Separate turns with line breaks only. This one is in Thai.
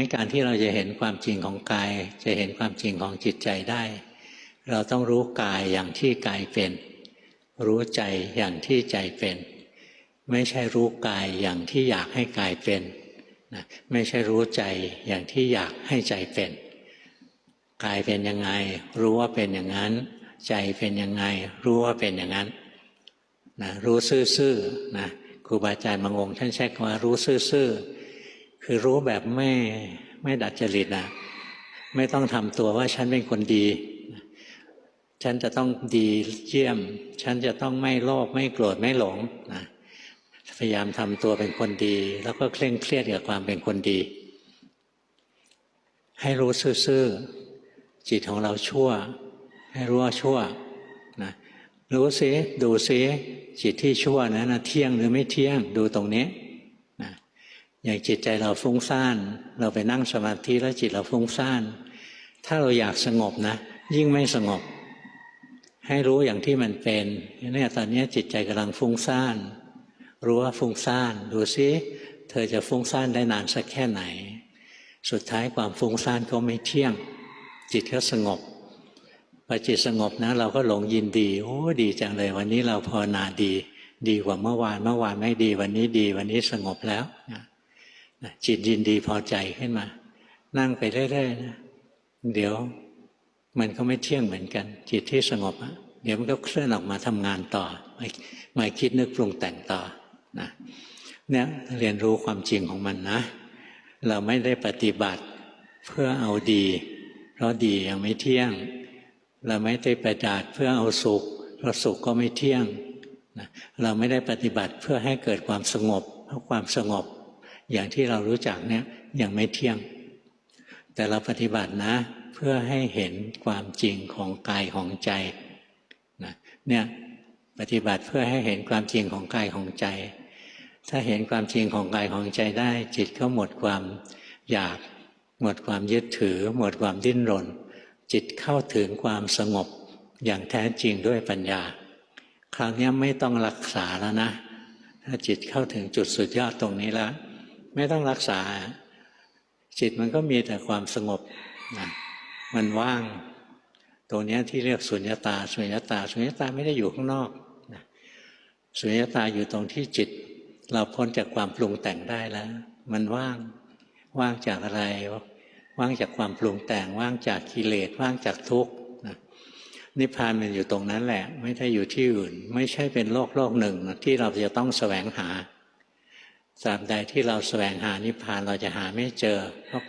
งั้นการที่เราจะเห็นความจริงของกาย จะเห็นความจริงของจิตใจได้ เราต้องรู้กายอย่างที่กายเป็น รู้ใจอย่างที่ใจเป็น ไม่ใช่รู้กายอย่างที่อยากให้กายเป็นนะไม่ใช่รู้ใจอย่างที่อยากให้ใจเป็นกายเป็นยังไง รู้ว่าเป็นอย่างนั้น ใจเป็นยังไง รู้ว่าเป็นอย่างนั้นนะรู้ซื่อๆนะครูบาอาจารย์บางองค์ท่านใช้คำว่ารู้ซื่อๆ คือรู้แบบไม่ไม่ดัดจริตนะไม่ต้องทำตัวว่าฉันเป็นคนดี ฉันจะต้องดีเยี่ยม ฉันจะต้องไม่โลภไม่โกรธไม่หลงนะพยายามทำตัวเป็นคนดี แล้วก็เคร่งเครียดกับความเป็นคนดี ให้รู้ซื่อๆจิตของเราชั่ว ให้รู้ว่าชั่วนะรู้สิดูสิจิตที่ชั่วนั้นเที่ยงหรือไม่เที่ยงดูตรงนี้ อย่างจิตใจเราฟุ้งซ่าน เราไปนั่งสมาธิแล้วจิตเราฟุ้งซ่าน ถ้าเราอยากสงบนะ ยิ่งไม่สงบ ให้รู้อย่างที่มันเป็นเนี่ยตอนนี้จิตใจกำลังฟุ้งซ่านรู้ว่าฟุ้งซ่าน ดูซิเธอจะฟุ้งซ่านได้นานสักแค่ไหน สุดท้ายความฟุ้งซ่านก็ไม่เที่ยง จิตก็สงบพอจิตสงบนะ เราก็หลงยินดีโอ้ดีจังเลย วันนี้เราภาวนาดี ดีกว่าเมื่อวานเมื่อวานไม่ดี วันนี้ดี วันนี้สงบแล้วนะ จิตยินดีพอใจขึ้นมา นั่งไปเรื่อยๆนะเดี๋ยวมันก็ไม่เที่ยงเหมือนกัน จิตที่สงบอะเดี๋ยวมันก็เคลื่อนออกมาทำงานต่อมามาคิดนึกปรุงแต่งต่อนะเนี่ยเรียนรู้ความจริงของมันนะ เราไม่ได้ปฏิบัติเพื่อเอาดี เพราะดียังไม่เที่ยง เราไม่ได้ปฏิบัติเพื่อเอาสุข เพราะสุขก็ไม่เที่ยงนะเราไม่ได้ปฏิบัติเพื่อให้เกิดความสงบ เพราะความสงบ อย่างที่เรารู้จักเนี่ยยังไม่เที่ยง แต่เราปฏิบัตินะ เพื่อให้เห็นความจริงของกายของใจนะเนี่ยปฏิบัติเพื่อให้เห็นความจริงของกายของใจ ถ้าเห็นความจริงของกายของใจได้ จิตก็หมดความอยาก หมดความยึดถือ หมดความดิ้นรน จิตเข้าถึงความสงบอย่างแท้จริงด้วยปัญญา คราวนี้ไม่ต้องรักษาแล้วนะ ถ้าจิตเข้าถึงจุดสุดยอดตรงนี้แล้ว ไม่ต้องรักษา จิตมันก็มีแต่ความสงบนะมันว่าง ตรงนี้ที่เรียกสุญญตาสุญญตาสุญญตาไม่ได้อยู่ข้างนอกนะสุญญตาอยู่ตรงที่จิต เราพ้นจากความปรุงแต่งได้แล้ว มันว่างว่างจากอะไร ว่างจากความปรุงแต่ง ว่างจากกิเลสว่างจากทุกข์นะนิพพานมันอยู่ตรงนั้นแหละ ไม่ได้อยู่ที่อื่น ไม่ใช่เป็นโลกโลกหนึ่งนะที่เราจะต้องแสวงหา ตราบใดที่เราแสวงหานิพพานเราจะหาไม่เจอเพราะ